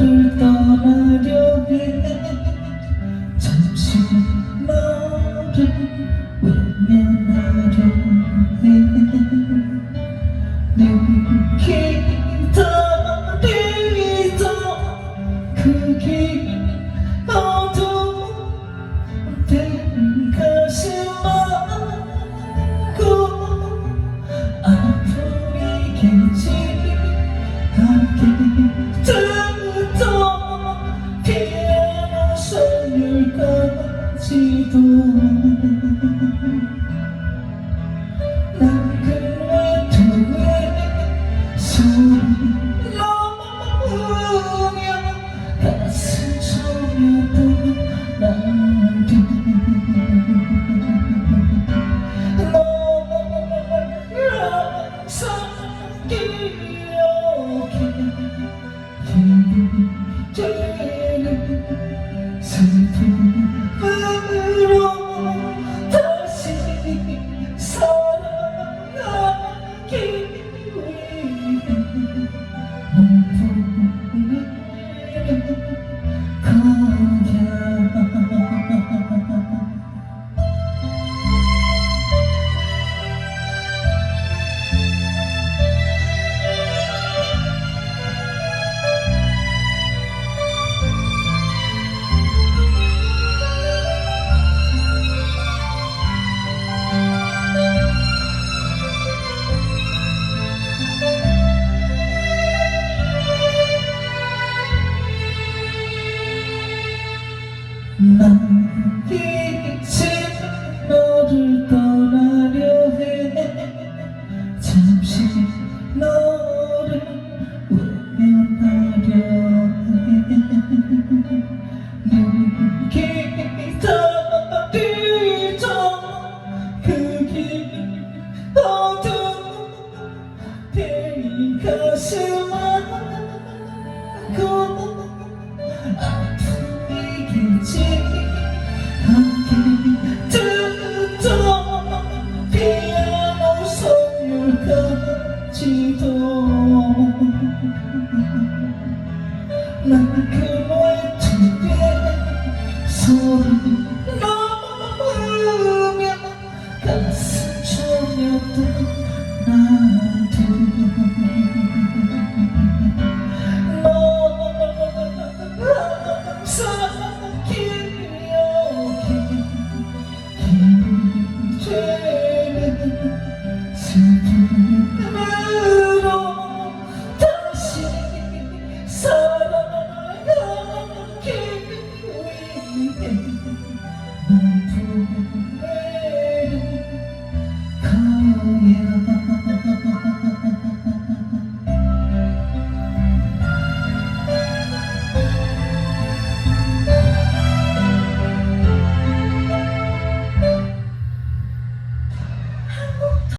너를 떠나려 해. 잠시 너를 외면하려 해. 느끼더리도 그길 어두운 가슴만고 아픔이겠지 함께 가슴 안고 아픔이겠지 함께 듣던 피아노 선율까지도 난 그의 두의 소리